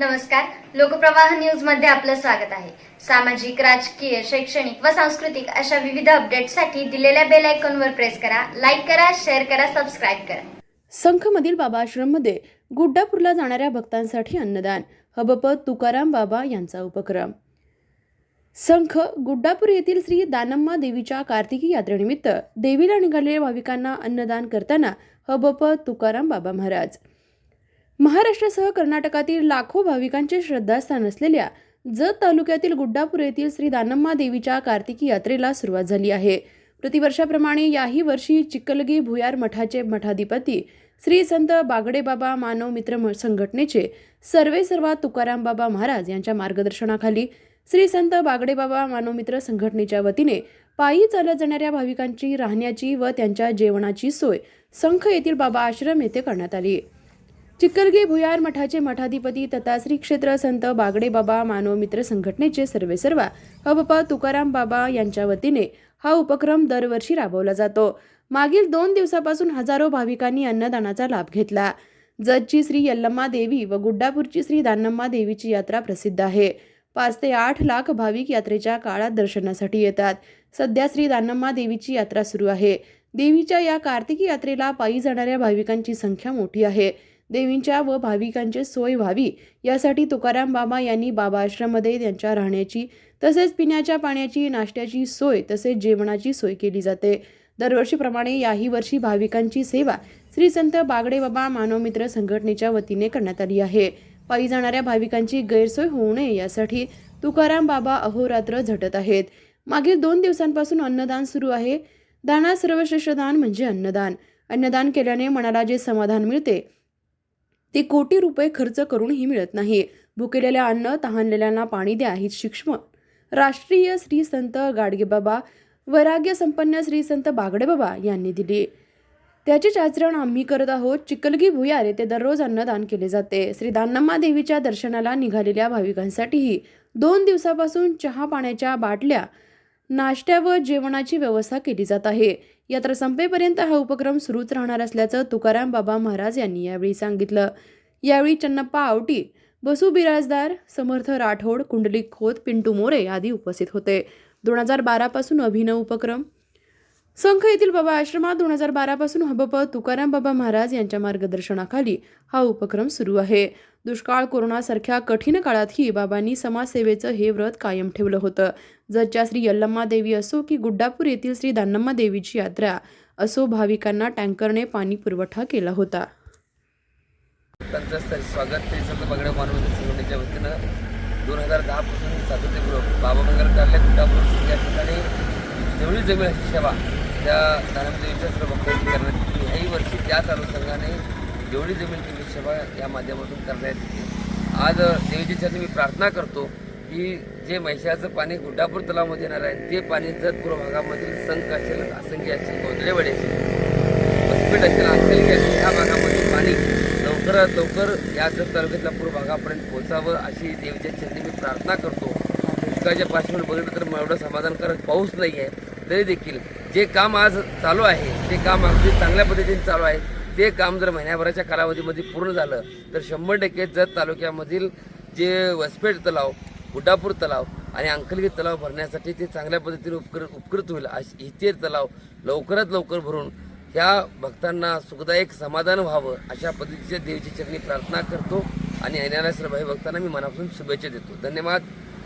नमस्कार. लोकप्रवाह न्यूजमध्ये आपलं स्वागत आहे. सामाजिक राजकीय शैक्षणिक व सांस्कृतिक अशा विविध अपडेटसाठी दिलेल्या बेल आयकॉनवर प्रेस करा लाईक करा शेअर करा सबस्क्राईब करा. संखमधील बाबा आश्रममध्ये गुड्डापूरला जाणाऱ्या भक्तांसाठी अन्नदान हबप तुकाराम बाबा यांचा उपक्रम. संख गुड्डापूर येथील श्री दानम्मा देवीच्या कार्तिकी यात्रेनिमित्त देवीला निघालेल्या भाविकांना अन्नदान करताना हबप तुकाराम बाबा महाराज महाराष्ट्रासह कर्नाटकातील लाखो भाविकांचे श्रद्धास्थान असलेल्या जत तालुक्यातील गुड्डापूर येथील श्री दानम्मा देवीच्या कार्तिकी यात्रेला सुरुवात झाली आहे. प्रतिवर्षाप्रमाणे याही वर्षी चिकलगी भुयार मठाचे मठाधिपती श्री संत बागडेबाबा मानव मित्र म- संघटनेचे सर्वे सर्वा तुकाराम बाबा महाराज यांच्या मार्गदर्शनाखाली श्री संत बागडेबाबा मानव मित्र संघटनेच्या वतीने पायी चालत जाणाऱ्या भाविकांची राहण्याची व त्यांच्या जेवणाची सोय संख येथील बाबा आश्रम येथे करण्यात आली. चिक्कलगी भुयार मठाचे मठाधिपती तथा श्री क्षेत्र संत बागडे बाबा मानव मित्र संघटनेचे सर्वेसर्वा हबपा तुकाराम बाबा यांच्या वतीने हा उपक्रम दरवर्षी राबवला जातो. मागील दोन दिवसापासून हजारो भाविकांनी अन्नदानाचा लाभ घेतला. जतची श्री यल्लम्मा देवी व गुड्डापूरची श्री दानम्मा देवीची यात्रा प्रसिद्ध आहे. पाच ते आठ लाख भाविक यात्रेच्या काळात दर्शनासाठी येतात. सध्या श्री दानम्मा देवीची यात्रा सुरू आहे. देवीच्या या कार्तिकी यात्रेला पायी जाणाऱ्या भाविकांची संख्या मोठी आहे. देवींच्या व भाविकांची सोय व्हावी. यासाठी तुकाराम बाबा यांनी बाबा आश्रममध्ये त्यांच्या राहण्याची तसेच पिण्याच्या पाण्याची नाश्त्याची सोय तसेच जेवणाची सोय केली जाते. दरवर्षीप्रमाणे याही वर्षी भाविकांची सेवा श्री संत बागडे बाबा मानवमित्र संघटनेच्या वतीने करण्यात आली आहे. पायी जाणाऱ्या भाविकांची गैरसोय होऊ नये यासाठी तुकाराम बाबा अहोरात्र झटत आहेत. मागील दोन दिवसांपासून अन्नदान सुरू आहे. दानात सर्वश्रेष्ठ दान म्हणजे अन्नदान. अन्नदान केल्याने मनाला जे समाधान मिळते ते कोटी रुपये खर्च करूनही मिळत नाही. भुकेलेल्या अन्न तहानलेल्यांना पाणी द्या ही शिक्ष्म राष्ट्रीय श्री संत गाडगेबाबा वैराग्य संपन्न श्री संत बागडेबाबा यांनी दिली. त्याचेच आचरण आम्ही करत आहोत. चिकलगी भुयार येथे दररोज अन्नदान केले जाते. श्री दानम्मा देवीच्या दर्शनाला निघालेल्या भाविकांसाठीही दोन दिवसापासून चहा पाण्याच्या बाटल्या नाश्त्या व जेवणाची व्यवस्था केली जात आहे. यात्रा संपेपर्यंत हा उपक्रम सुरूच राहणार असल्याचं तुकाराम बाबा महाराज यांनी यावेळी सांगितलं. यावेळी चन्नप्पा आवटी बसू बिराजदार समर्थ राठोड कुंडली खोत पिंटू मोरे आदी उपस्थित होते. दोन हजार बारापासून अभिनव उपक्रम संख येथील बाबा आश्रमात दोन हजार बारापासून हबप तुकाराम बाबा महाराज यांच्या मार्गदर्शनाखाली हा उपक्रम सुरू आहे. दुष्काळ कोरोनासारख्या कठीण काळातही बाबांनी समाजसेवेचं हे व्रत कायम ठेवलं होतं. जच्या श्री यल्लम्मा देवी असो की गुड्डापूर येथील श्री दानम्मा देवीची यात्रा असो भाविकांना टँकरने पाणी पुरवठा केला होता. स्वागत. दोन हजार दहापासून सातत्यपूर्वक बाबा मंगल कार्यालय गुड्डापूर या ठिकाणी जेवढी जमीन अशी सेवा. त्या दानमदेवीच्या सर्व भक्तांची करण्यात येते. ह्याही वर्षी त्याच अनुषंगाने जेवढी जमीन तेवढी सेवा या माध्यमातून करण्यात येते. आज अ, चरणी मी प्रार्थना करतो की जे म्हैशाचं पाणी गुड्डापूर तलावामध्ये येणार आहे ते पाणी जतपूर भागामधील संख असेल असंख्य असेल गोंदळेवाडी असेल हॉस्पिटल असेल अंकलिंग असेल ह्या भागामध्ये पाणी लवकरात लवकर या जत तालुक्यातल्या पूर्व भागापर्यंत पोहोचावं अशी देवीच्या चरणी मी प्रार्थना करतो. दुष्काळाच्या पार्श्वभूमीवर बघितलं तर मग एवढं समाधानकारक पाऊस नाही आहे. तरी देखील जे काम आज चालू आहे ते काम अगदी चांगल्या पद्धतीने चालू आहे ते काम जर महिन्याभराच्या कालावधीमध्ये पूर्ण झालं तर शंभर टक्के जत तालुक्यामधील जे वसपेठ तलाव गुड्डापूर तलाव आणि अंकलगी तलाव भरण्यासाठी ते चांगल्या पद्धतीने उपकृत उपकृत होईल अशी इथे तलाव लवकरात लवकर भरून ह्या भक्तांना सुखदायक समाधान व्हावं अशा पद्धतीच्या देवीची चरणी प्रार्थना करतो. आणि येणाऱ्या भाई भक्तांना मी मनापासून शुभेच्छा देतो. धन्यवाद.